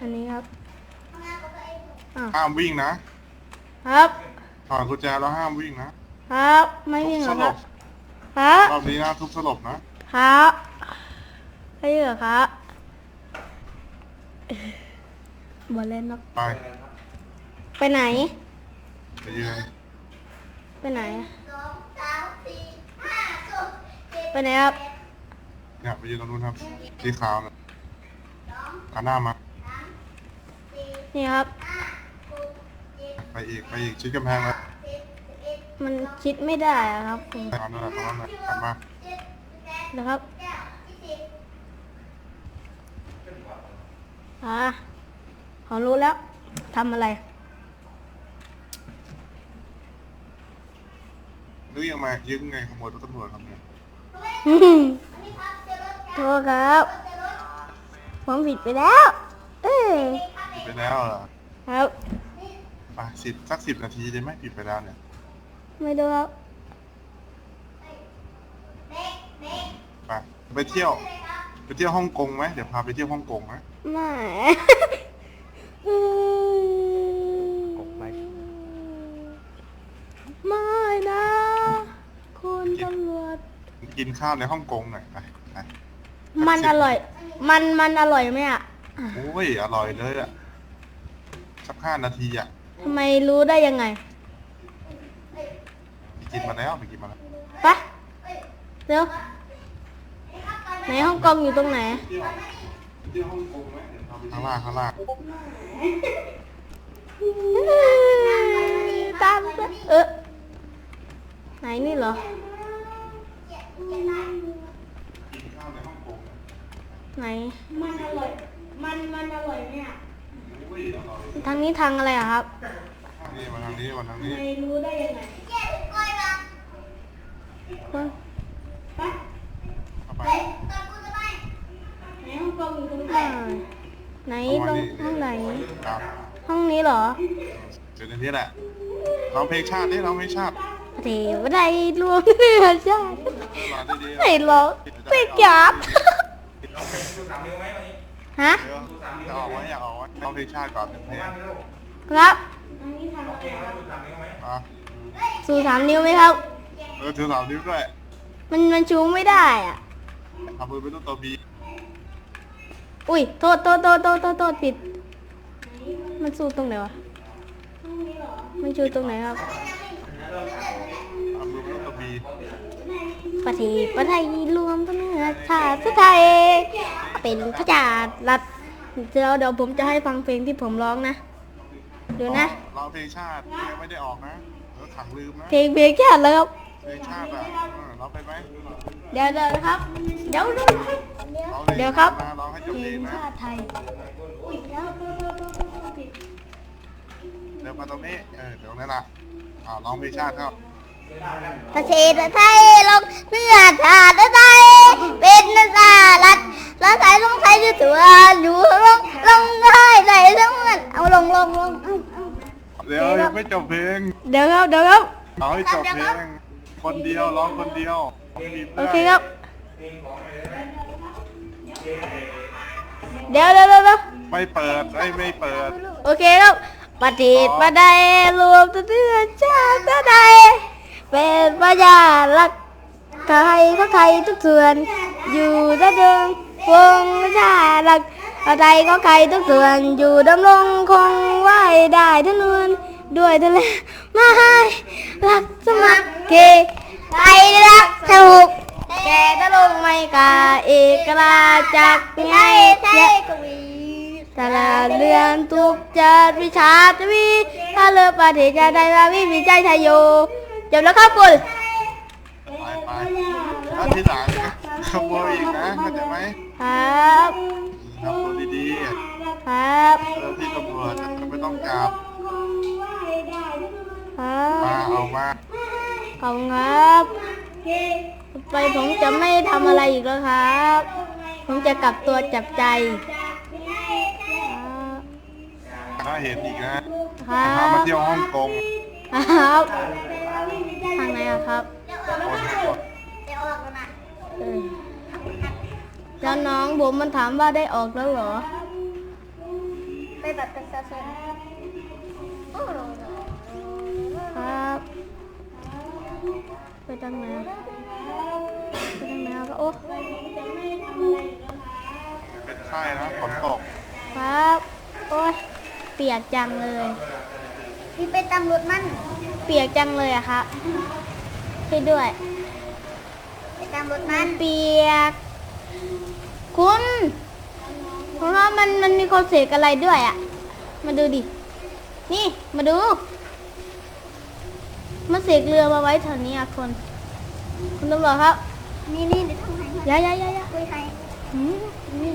อันนี้ครับอ้าวห้ามวิ่งนะครับ ถอนกุญแจแล้วห้ามวิ่งนะครับ ไม่วิ่งเหรสอลครับบครับรอบนี้นะทุบสลบนะ ครับไม่วิ่งเหรอครับบอลเล่นเนอะไปไปไหน ไปยืนไปไหน ไปไหนครับเนี่ยไปยืนตรงนู้นครับสีขาวนะ หันหน้ามานี่ครับ ไปอีกไปอีกชิดกำแพงเลยมันคิดไม่ได้อะครับผมตรงนั้นแหละตรงนั้นแหละหันมานะครับ อ่าเขารู้แล้วทำอะไรนึกยังไงยึงไงขโมยรถตำรวจครับเนี่ย โทษครับ ผมผิดไปแล้ว เอ้ยปิดไปแล้วเหรอครับไปสิบสักสิบนาทีได้ไหมปิดไปแล้วเนี่ย ไม่ดูครับไปไปเที่ยว ไปเที่ยวฮ่องกงไหมเดี๋ยวพาไปเที่ยวฮ่องกงไหมไม่ กบไป ไม่นะ คุณตำรวจ กินข้าวในฮ่องกงหน่อยไปไป มันอร่อย มันมันอร่อยไหมอะโอ้ยอร่อยเลยอะสักห้านาทีอะทำไมรู้ได้ยังไงไปกินมาแล้วไปกินมาแล้วไปเร็วไหนฮ่องกงอยู่ตรงไหน ข้างล่างข้างล่างตามไปเออไหนนี่เหรอ กินข้าวในฮ่องกง ไหน มันอร่อย มันมันอร่อยเนี่ยโอ้ยอร่อยทางนี้ทางอะไรอะครับ นี่มาทางนี้มาทางนี้ ไม่รู้ได้ยังไงเข้าไปไหนฮ่องกงอยู่ตรงไหนไหนตรงห้องไหน ครับห้องนี้เหรอเดี๋ยวในนี้แหละร้องเพลงชาตินี่ร้องเพลงชาติเทวไทยรวมเนื้อชาติเออร้องได้ดีไหนร้องไปจับฮะเดี๋ยวจะออกไว้อยากออกไว้ร้องเพลงชาติก่อนหนึ่งเพลงครับอะสู่สามนิ้วไหมครับ เออถือสามนิ้วด้วยมันมันชูไม่ได้อะ ทำมือเป็นรูปตัวบีอุ้ยโทษโทษโทษโทษโทษโทษผิด มันสู้ตรงไหนวะ มันชูตรงไหนครับ ทำมือเป็นรูปตัวบี ประเทศประไทยรวมทั้งเนื้อชาติไทย เป็นพระจารัฐเดี๋ยวเดี๋ยวผมจะให้ฟังเพลงที่ผมร้องนะเดี๋ยวนะร้องเพลงชาติยังไม่ได้ออกนะเออขังลืมนะเพลงเพลงแค่แล้วครับเพลงชาติอะเออร้องไปไหมเดี๋ยวเดี๋ยวนะครับ เดี๋ยวเดี๋ยวร้องลเดี๋ยวครับนะร้องให้จบเพเพลลงงนะชาติไทยอุ้ยเดี๋ยวเดี๋ยวเดี๋ยวเดี๋ยวเดี๋ยวผิดเดี๋ยวมาตรงนี้เออเดี๋ยวนั่นแหละอ่าร้องเพลงชาติครับ ประเทศไทยลงเนื้อชาติไทยเป็นสารัฐและสายลงไทยที่ตัวอยู่ลงลงได้ไหลทั้งมันเอาลงลงลงเอาเอาเดี๋ยวยังไม่จบเพลง เดี๋ยวครับเดี๋ยวครับร้องให้จบเพลง คนเดียวร้องคนเดียวไม่มีโอเพื่อนเคครับเดี๋ยวเดี๋ยวเดี๋ยวเดี๋ยวไม่เปิดไอ้ยไม่เปิด โอเคครับประเทศประใดรวมตัวเนื้อชาติไทย เป็นประชารัฐไทยก็ไทยทุกส่วน อยู่ด้าเดิมวงชารัฐไทยก็ไทยทุกส่วน อยู่ดำรงคงไว้ได้ทั้งนวลด้วยทะเลมาให้รักสมัครเกไทยรักถูกแกตะลงไม่กาเอกราจักรไงไทยกวีตลาดเรือนทุกจัดวิชาทวีถ้าเลือกประเทศชาติไทยมาวิวิจัยไทยโย จบแล้วครับคุณไปไปแล้วทีหลังขโมยอีกนะเข้าใจไหมครับทำตัวดีๆครับๆเออพี่ตำรวจจะไม่ต้องจับครัมาเอามาขอบครับไปผมจะไม่ทำอะไรอีกแล้วครับ ผมจะกลับตัวจับใจถ้าเห็นอีกนะครับพามาเที่ยวฮ่องกงครับ ทางไหนอะครับคนคนเออแล้วน้องผมมันถามว่าได้ออกแล้วเหรอดไปบัตรประชาชนโอ้โหครับ ไปทางไหนอะไปทางไหนอะครับโอ้เป็นไข้นะฝนตกครับ โอ้ยเปียกจังเลย พี่ไปตามรถมันเปียกจังเลยอะครับช่วยด้วยไปตามรถมันเปียก คุณเพราะว่ามันมันมีคนเสกอะไรด้วยอะมาดูดิ นี่มาดูมาเสกเรือมาไว้แถวนี้อะคนคุณตำรวจครับนี่นี่เดี๋ยวทำให้อยาอยาอยาอยาคุยใครหืมนี่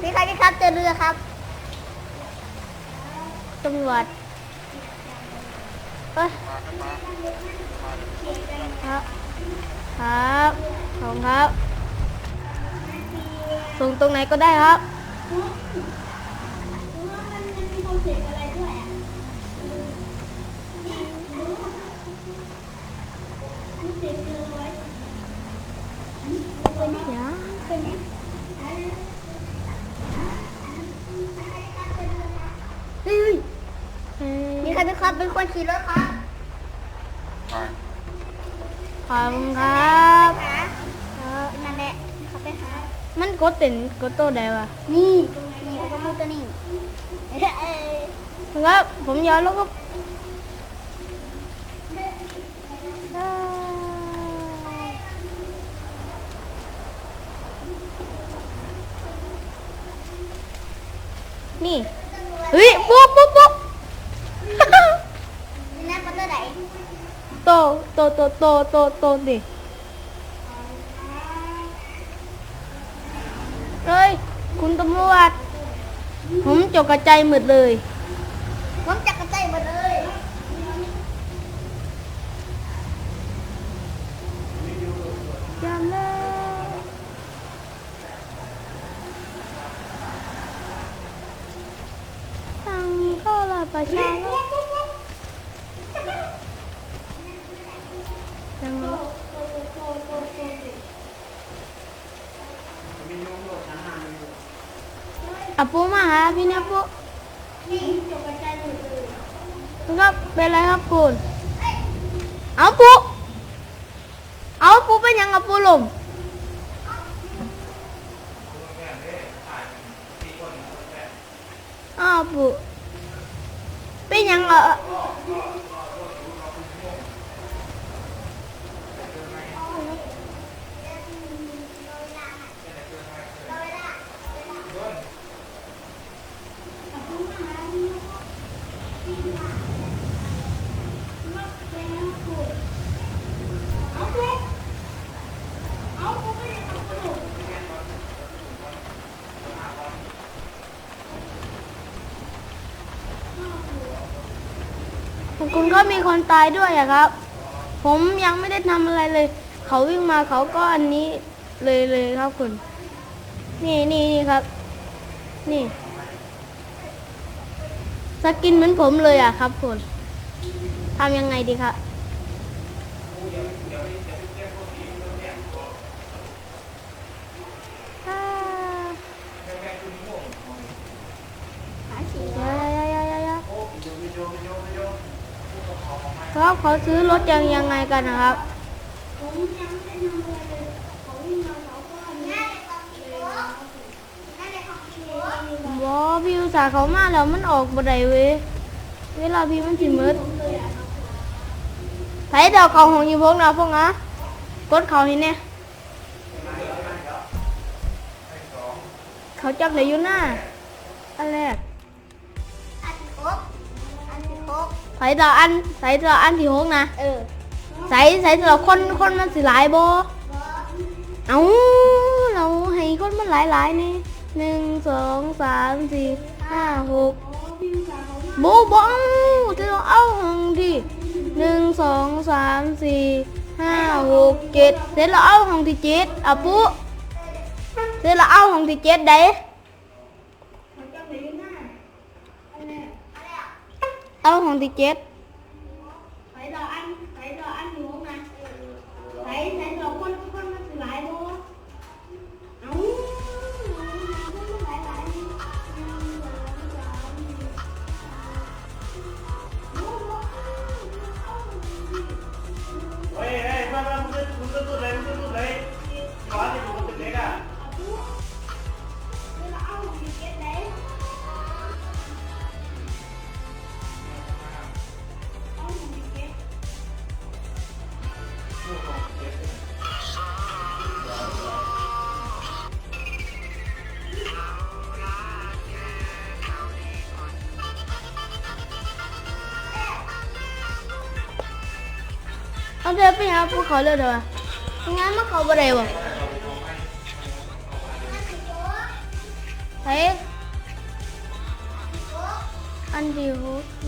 พี่ใครพี่ครับเจอเรือครับตำรวจ เอ้ยครับครับขอบครับ ส่งตรงไหนก็ได้ครับมีใครพี่ครับเป็นคนขี่รถครับ ขอบคุณครับหาครับนั่นแหละเขาไปหา มันกดเต็นกดโตได้ปะนี่นี่เขาก็พูดตัวนี้เอ้ยครับผมยอมแล้วก็นี่ เฮ้ย ปุ๊บปุ๊บปุ๊บนี่นะเขาตัวไหนโตโตโตโตโตโตดิเฮ้ย คุณตำรวจ ผมจกกระใจหมดเลย ผมจักกระใจหมดเลยยามแล้วทางเข้าลาประชาแล้วยังไงอาปูมา หาพี่เนี่ยปูครับเป็นไรครับคุณเอาปูเอาปูเป็นหยังกับปูลมอ้าวปูเป็นหยังเออของ คุณก็มีคนตายด้วยอะครับ ผมยังไม่ได้ทำอะไรเลย เขาวิ่งมาเขาก็อันนี้เลยเลยครับคุณ นี่นี่นี่ครับ นี่สกินเหมือนผมเลยอะครับคุณทำยังไงดีครับ อ่า หาขี่ ยายายายายา ครับเขาซื้อรถยังยังไงกันนะครับบอพี่อุตส่าห์เขามาแล้วมันออกบ่ได้เว้ยเวลาพี่มันสิมืดไผเดาเขาของอยู่พวกนะพวกนะกดเขาเห็นเนี่ยเขาจับได้อยู่หน้าอันแรก ที่ครบไผเดาอันใส่เดาอันที่หกนะเออใส่ใส่เดาคนคนมันสิหลายบ่เอาเราให้คนมันหลายหลายๆนี่หนึ่งสองสามสี่ห้าหกบูบองจะต้องเอาห้องที่หนึ่งสองสามสี่ห้าหกเจ็ดเสร็จแล้วเอาห้องที่เจ็ดอะปุ๊เสร็จแล้วเอาห้องที่เจ็ดได้ เอาของที่เจ็ด เดี๋ยวไปหาภูเขาเลยเถอะงั้นมาเขาบ่ได้บ่เฮ้ยอันดียว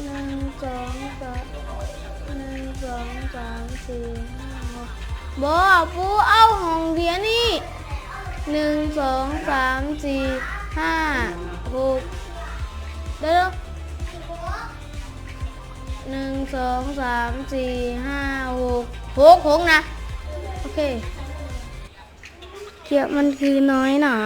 หนึ่งสองสามหนึ่งสองสามสี่ห้าหกบ่ปูเอาห้องเดียนี่หนึ่งสองสามสี่ห้าหกเดี๋ยวหนึ่งสองสามสี่ห้าหก หกหงนะ โอเคเกียมันคือน้อยหนา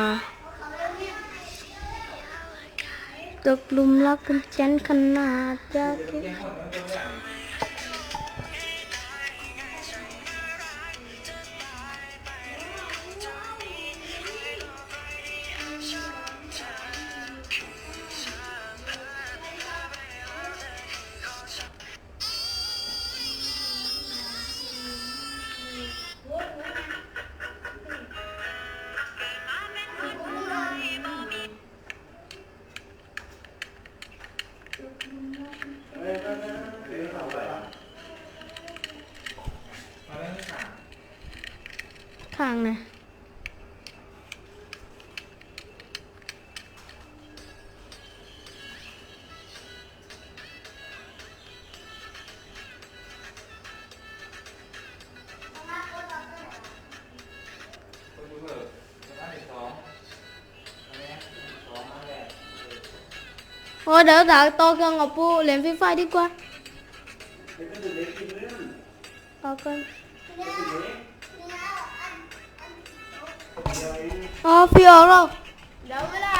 ตกลุมรักกันจันขนาดจะเก็บข้างนะโอ้เดี๋ยาก นกับปูเล่นฟรีไฟดีกว่า เอากั